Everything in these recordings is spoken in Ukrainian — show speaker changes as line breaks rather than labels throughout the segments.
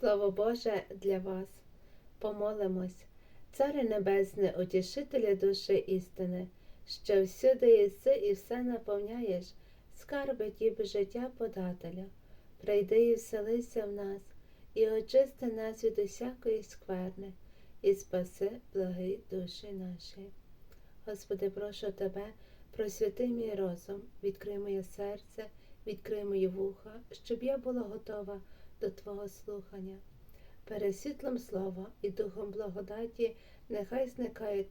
Слово Боже для вас. Помолимось, Царе Небесне, утішителя душі істини, що всюди єси і все наповняєш, скарби тіб життя подателя. Прийди і вселися в нас, і очисти нас від усякої скверни, і спаси благі душі наші. Господи, прошу Тебе, просвяти мій розум, відкрий моє серце, відкрий мої вуха, щоб я була готова до Твого слухання. Перед світлом і духом благодаті нехай зникає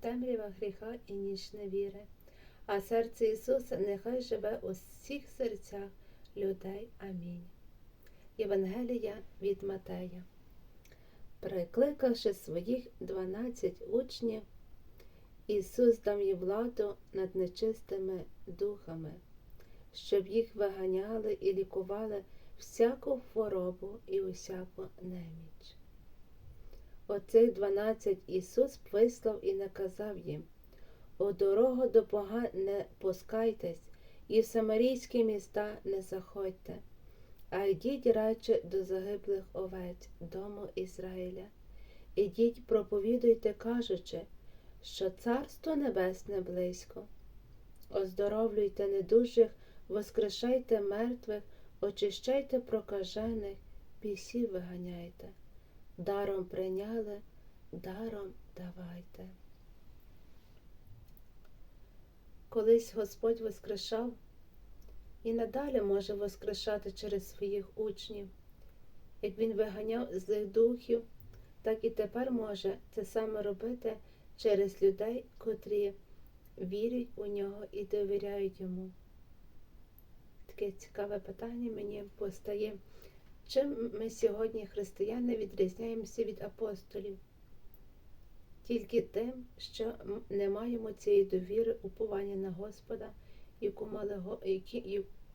темрява гріха і ніч невіри, а серце Ісуса нехай живе у всіх серцях людей. Амінь. Євангелія від Матея. Прикликавши своїх дванадцять учнів, Ісус дав їм владу над нечистими духами, щоб їх виганяли і лікували всяку хворобу і усяку неміч. Оцих дванадцять Ісус вислав і наказав їм у дорогу до поган не пускайтесь, і в самарійські міста не заходьте, а йдіть радше до загиблих овець дому Ізраїля. Ідіть, проповідуйте, кажучи, що Царство Небесне близько. Оздоровлюйте недужих, воскрешайте мертвих, очищайте прокажених, бісів виганяйте. Даром прийняли, даром давайте. Колись Господь воскрешав і надалі може воскрешати через своїх учнів. Як Він виганяв злих духів, так і тепер може це саме робити через людей, котрі вірять у нього і довіряють йому. Таке цікаве питання мені постає. Чим ми сьогодні, християни, відрізняємося від апостолів? Тільки тим, що не маємо цієї довіри, уповання на Господа, яку мали,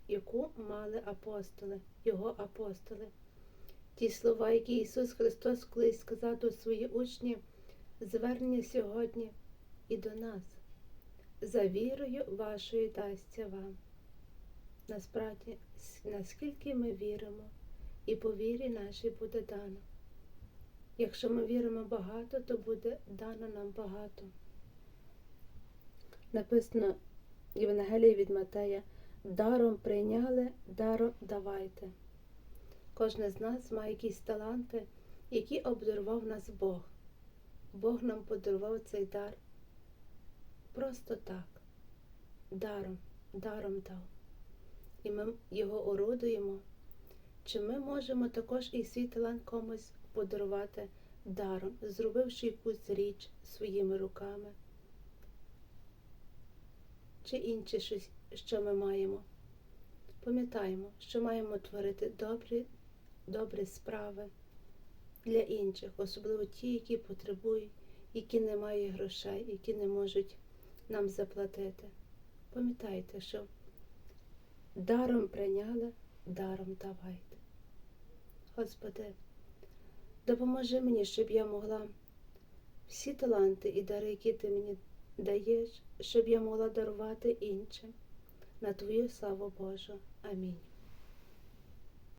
яку мали апостоли, його апостоли. Ті слова, які Ісус Христос колись сказав до своїх учнів, звернення сьогодні і до нас. За вірою вашою дасться вам. Насправді, наскільки ми віримо, і по вірі нашій буде дано. Якщо ми віримо багато, то буде дано нам багато. Написано в Євангелії від Матея даром прийняли, даром давайте. Кожен з нас має якісь таланти, які обдарував нас Бог. Бог нам подарував цей дар просто так, даром, даром дав. І ми його орудуємо. Чи ми можемо також і свій талант комусь подарувати даром, зробивши якусь річ своїми руками? Чи інше щось, що ми маємо? Пам'ятаємо, що маємо творити добрі, добрі справи для інших, особливо ті, які потребують, які не мають грошей, які не можуть нам заплатити. Пам'ятайте, що даром прийняли, даром давайте. Господи, допоможи мені, щоб я могла всі таланти і дари, які ти мені даєш, щоб я могла дарувати іншим на Твою славу Божу. Амінь.